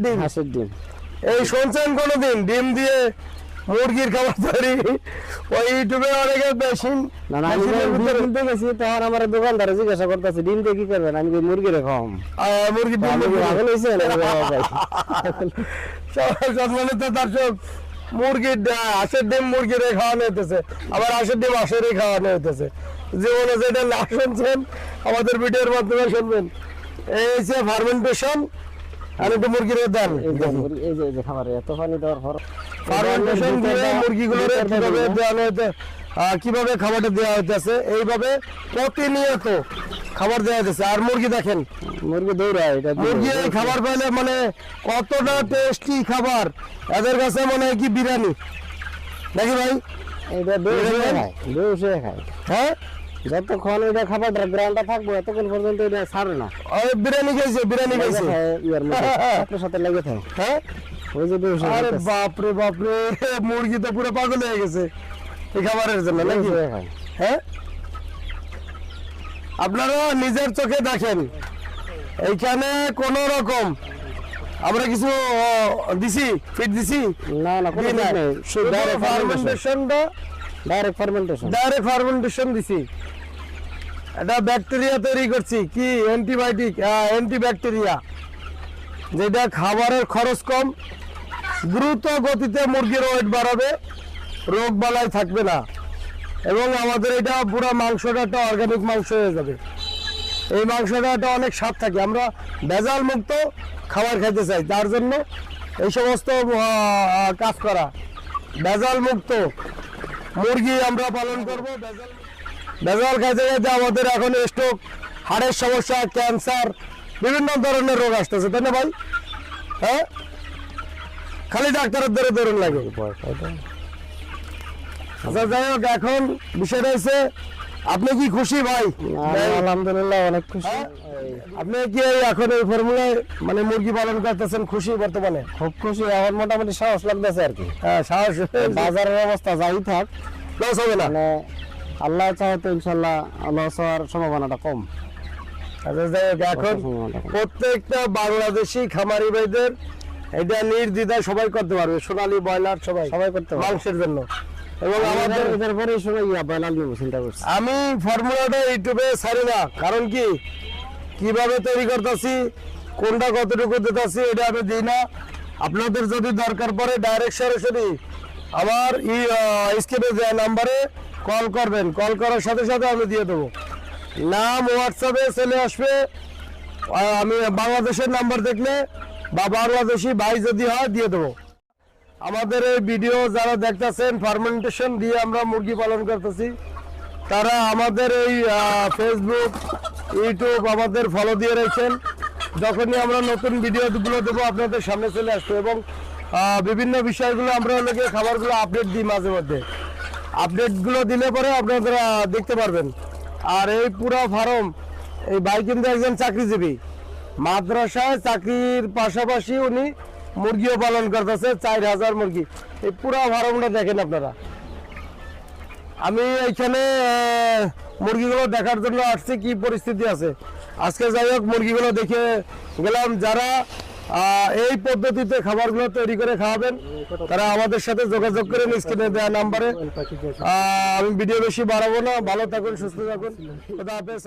ডিম। হাঁসের ডিম। এই শুনছেন কোনোদিন? ডিম দিয়ে মুরগির খাবার তৈরি? ওই ইউটিউবে অনেকে মেশিন না না আমি কিনতে গেছি তখন আমার দোকানদারে জিজ্ঞাসা করতেছে ডিম দিয়ে কি করবেন? আমি মুরগিরে মুরগির ডিম সম্মানিত দর্শক মুরগির হাঁসের ডিম মুরগিরে খাওয়ানো হইতেছে আবার হাঁসের ডিম হাঁসেরই খাওয়ানো হইতেছে। জীবনে যেটা না শুনছেন আমাদের ভিডিওর মাধ্যমে শুনবেন। এই হচ্ছে ফার্মেন্টেশন আর একটু মুরগিরে দেন। এই যে মুরগি- এই যে এই খাবারে এত পানি দেওয়ার পর ফার্মেন্টেশন দিয়ে মুরগিগুলোর কীভাবে দেওয়ানো হইতে কীভাবে খাবারটা দেওয়া হইতেছে এইভাবে প্রতিনিয়ত খাবার দেওয়া হইতেছে। আর মুরগি দেখেন মুরগি দৌড়ায় এটা মুরগি এই খাবার পাইলে মানে কতটা টেস্টি খাবার। এদের কাছে মানে কি বিরিয়ানি? নাকি ভাই? এটা বিরিয়ানি? খায়? বেউসে খায়। হ্যাঁ? যতক্ষণ এটা খাবারটা গ্রাউন্ডটা থাকব এতক্ষণ পর্যন্ত এটা ছাড়ে না। বিরিয়ানি খাইছে বিরিয়ানি খাইছে। ইয়ার সাথে লেগে থাকে। হ্যাঁ? ওই যে আরে খাইতেছে। বাপরে বাপরে মুরগি তো পুরো পাগল হয়ে গেছে এই খাবারের জন্য নাকি? হ্যাঁ। আপনারা নিজের চোখে দেখেন। এইখানে কোন রকম আমরা কিছু দিছি ফিট দিছি? না না কোনো নেই। ফার্মেন্টেশনটা ডাইরেক্ট ফার্মেন্টেশন ডাইরেক্ট ফার্মেন্টেশন দিছি। এটা ব্যাকটেরিয়া তৈরি করছি। কি? অ্যান্টিবায়োটিক অ্যান্টিব্যাকটেরিয়া যেটা খাবারের খরচ কম, দ্রুত গতিতে মুরগির ওয়েট বাড়াবে, রোগ বালাই থাকবে না। এবং আমাদের এটা পুরো মাংসটা একটা অর্গানিক মাংস হয়ে যাবে। এই মাংসটা একটা অনেক স্বাদ থাকে। আমরা ভেজাল মুক্ত খাবার খাইতে চাই। তার জন্য এই সমস্ত কাজ করা। ভেজাল মুক্ত মুরগি আমরা পালন করব। ভেজাল ভেজাল খাইতে খাইতে আমাদের এখন স্ট্রোক হাড়ের সমস্যা ক্যান্সার বিভিন্ন ধরনের রোগ আসতেছে তাই না ভাই? হ্যাঁ? খালি ডাক্তারের ধরে ধরুন লাগে। আচ্ছা যাই হোক এখন বিষয়টা হচ্ছে আপনি কি খুশি ভাই? আলহামদুলিল্লাহ অনেক খুশি। হ্যাঁ? আপনি কি এখন এই ফর্মুলায় মানে মুরগি পালন করতেছেন খুশি বর্তমানে? খুব খুশি এখন মোটামুটি সাহস লাগতেছে আর কি। হ্যাঁ সাহস। বাজারের অবস্থা যাই থাক লস হবে না। মানে আল্লাহ চাহে তো ইনশাল্লাহ লস হওয়ার সম্ভাবনাটা কম। আচ্ছা এখন প্রত্যেকটা বাংলাদেশি খামারি ভাইদের এটা নির্দ্বিধায় সবাই করতে পারবে সোনালী ব্রয়লার সবাই। সবাই করতে পারবে। মাংসের জন্য। এবং আমাদের আমাদের এটার পরে সময় ইয়া বয়লার নিব চিন্তা করছি। আমি ফর্মুলাটা ইউটিউবে ছাড়ি না কারণ কি? কীভাবে তৈরি করতেছি কোনটা কতটুকু দিতেছি এটা আমি দিই না। আপনাদের যদি দরকার পড়ে ডাইরেক্ট সরাসরি আমার স্ক্রিনে দেওয়া নাম্বারে কল করবেন, কল করার সাথে সাথে আমি দিয়ে দেবো। নাম হোয়াটসঅ্যাপে চলে আসবে। আমি বাংলাদেশের নাম্বার দেখলে বা বাংলাদেশি ভাই যদি হয় দিয়ে দেবো। আমাদের এই ভিডিও যারা দেখতেছেন ফার্মেন্টেশন দিয়ে আমরা মুরগি পালন করতেছি, তারা আমাদের এই ফেসবুক ইউটিউব আমাদের ফলো দিয়ে রয়েছেন। যখনই আমরা নতুন ভিডিওগুলো দেবো, আপনাদের সামনে চলে আসব এবং বিভিন্ন বিষয়গুলো আমরা ওনাকে খাবারগুলো আপডেট দিই মাঝে মধ্যে। আপডেটগুলো দিলে পরে আপনারা দেখতে পারবেন। আর এই পুরো ফার্ম, এই ভাই কিন্তু একজন চাকরিজীবী। মাদ্রাসায় চাকরির পাশাপাশি উনি মুরগিও পালন করতেছে, চার হাজার মুরগি। এই পুরো ফার্মটা দেখেন আপনারা। আমি এইখানে মুরগিগুলো দেখার জন্য আসছি, কি পরিস্থিতি আছে। আজকে যাই হোক, মুরগিগুলো দেখে গেলাম। যারা এই পদ্ধতিতে খাবারগুলো তৈরি করে খাওয়াবেন। তারা আমাদের সাথে যোগাযোগ করে স্ক্রিনে দেওয়া নাম্বারে। আমি ভিডিও বেশি বাড়াবো না। ভালো থাকুন, সুস্থ থাকুন। আল্লাহ হাফেজ।